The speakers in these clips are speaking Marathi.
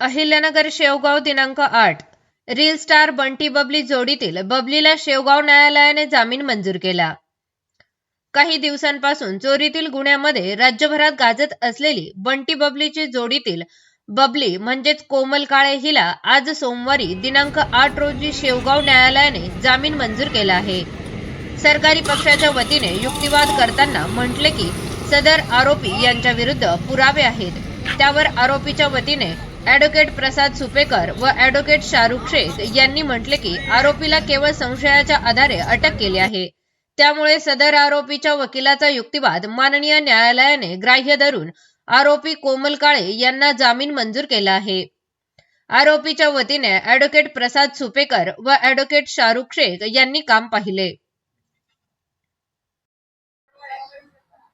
अहिल्यानगर शेवगाव दिनांक आठ. रील स्टार बंटी बबली जोडीतील बबलीला शेवगाव न्यायालयाने जामीन मंजूर केला. काही दिवसांपासून चोरीतील गुन्ह्यामध्ये राज्यभरात गाजत असलेली बंटी बबलीची जोडीतील बबली म्हणजेच कोमल काळे हिला आज सोमवारी दिनांक आठ रोजी शेवगाव न्यायालयाने जामीन मंजूर केला आहे. सरकारी पक्षाच्या वतीने युक्तिवाद करताना म्हटले की सदर आरोपी यांच्या विरुद्ध पुरावे आहेत. त्यावर आरोपीच्या वतीने ॲडव्होकेट प्रसाद सुपेकर व ॲडव्होकेट शाहरुख शेख यांनी म्हटले की आरोपीला केवळ संशयाच्या आधारे अटक केली आहे. त्यामुळे सदर आरोपीच्या वकिलाचा युक्तिवाद माननीय न्यायालयाने ग्राह्य धरून आरोपी कोमल काळे यांना जामीन मंजूर केला आहे. आरोपीच्या वतीने ॲडव्होकेट प्रसाद सुपेकर व ॲडव्होकेट शाहरुख शेख यांनी काम पाहिले.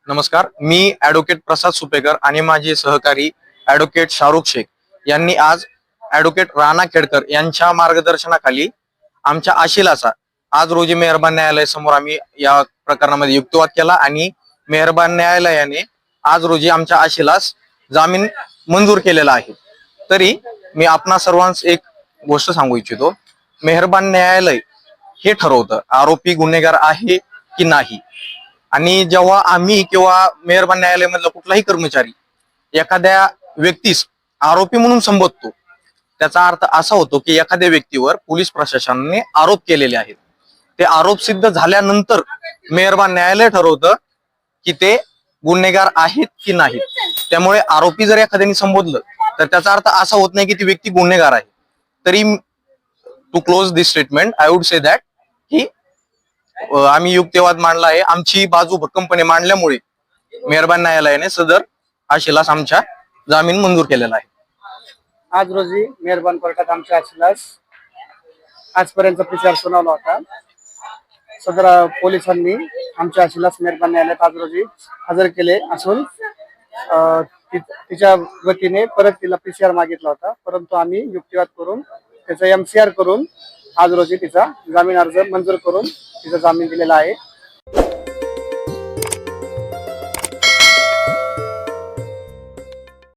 नमस्कार मी ऍडव्होकेट प्रसाद सुपेकर आणि माझे सहकारी ऍडव्होकेट शाहरुख शेख. यांनी आज ऍडव्होकेट राणा खेडकर यांच्या मार्गदर्शनाखाली आमच्या आशिलाचा आज रोजी मेहरबान न्यायालय समोर आम्ही या प्रकरणामध्ये युक्तिवाद केला आणि मेहरबान न्यायालयाने आज रोजी आमच्या आशिलास जामीन मंजूर केलेला आहे. तरी मी आपणा सर्वांस एक गोष्ट सांगू इच्छितो. मेहरबान न्यायालय हे ठरवतं आरोपी गुन्हेगार आहे की नाही? आणि जेव्हा आम्ही किंवा मेहरबान न्यायालयामधला कुठलाही कर्मचारी एखाद्या व्यक्तीस आरोपी म्हणून संबोधतो. त्याचा अर्थ असा होतो की एखाद्या व्यक्तीवर पोलीस प्रशासनाने आरोप केलेले आहेत. ते आरोप सिद्ध झाल्यानंतर मेहरबान न्यायालय ठरवतं की ते गुन्हेगार आहेत की नाहीत. त्यामुळे आरोपी जर एखाद्याने संबोधलं तर त्याचा अर्थ असा होत नाही की ती व्यक्ती गुन्हेगार आहे. तरी to close this statement I would say that की आम्ही युक्तिवाद मांडला आहे. आमची बाजू भक्कमपणे मांडल्यामुळे मेहरबान न्यायालयाने सदर आशिलास आमच्या जामीन मंजूर केलेला आहे. आज रोजी मेहरबान कोर्टात आमच्या आशिलास. आजपर्यंत प्रचार सुनावला होता. सदर पोलिसांनी आमच्या आशिलास मेहरबान न्यायालयात आज रोजी हजर केले असून तिच्या वतीने परत तिला पीसीआर मागितला होता. परंतु आम्ही युक्तिवाद करून त्याचा एमसीआर करून आज रोजी तिचा जामीन अर्ज मंजूर करून तिचा जामीन दिलेला आहे.